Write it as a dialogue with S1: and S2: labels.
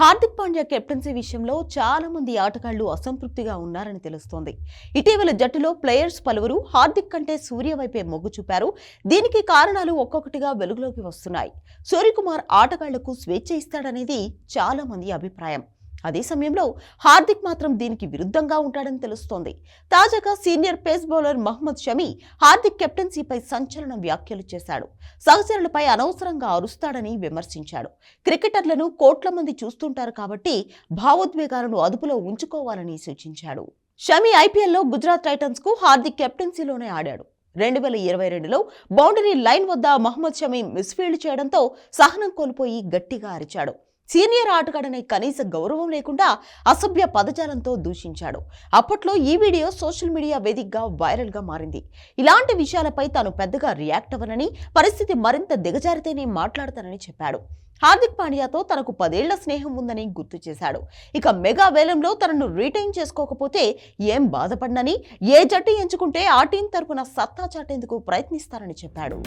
S1: Hardik Pandya captaincy విషయంలో చాలా మంది ఆటగాళ్ళు అసంతృప్తిగా ఉన్నారని తెలుస్తోంది. ఇటీవల జట్టులో ప్లేయర్స్ పలువురు హార్దిక్ కంటే సూర్య వైపే మొగ్గు చూపారు. దీనికి కారణాలు ఒక్కొక్కటిగా వెలుగులోకి వస్తున్నాయి. సూర్యకుమార్ ఆటగాళ్ళకు స్వేచ్ఛ ఇస్తాడనేది చాలా మంది అభిప్రాయం. అదే సమయంలో హార్దిక్ మాత్రం దీనికి విరుద్ధంగా ఉంటాడని తెలుస్తోంది. తాజాగా senior pace bowler Mohammed Shami Hardik కెప్టెన్సీపై సంచలన వ్యాఖ్యలు చేశాడు. సహచరులపై అనవసరంగా అరుస్తాడని విమర్శించాడు. క్రికెటర్లను కోట్ల మంది చూస్తుంటారు కాబట్టి భావోద్వేగాలను అదుపులో ఉంచుకోవాలని సూచించాడు. షమీ ఐపీఎల్లో గుజరాత్ టైటన్స్కు హార్దిక్ కెప్టెన్సీలోనే ఆడాడు. రెండు వేల ఇరవై రెండులో బౌండరీ లైన్ వద్ద మహమ్మద్ షమీ మిస్ఫీల్డ్ చేయడంతో సహనం కోల్పోయి గట్టిగా అరిచాడు. సీనియర్ ఆటగాడనే కనీస గౌరవం లేకుండా అసభ్య పదజాలంతో దూషించాడు. అప్పట్లో ఈ వీడియో సోషల్ మీడియా వేదికగా వైరల్గా మారింది. ఇలాంటి విషయాలపై తాను పెద్దగా రియాక్ట్ అవ్వనని పరిస్థితి మరింత దిగజారితేనే మాట్లాడతానని చెప్పాడు. హార్దిక్ పాండ్యాతో తనకు పదేళ్ళ స్నేహం ఉందని గుర్తు చేశాడు. ఇక మెగా వేలంలో తనను రీటైన్ చేసుకోకపోతే ఏం బాధపడనని ఏ జట్టు ఎంచుకుంటే ఆ టీం తరపున సత్తా చాటేందుకు ప్రయత్నిస్తారని చెప్పాడు.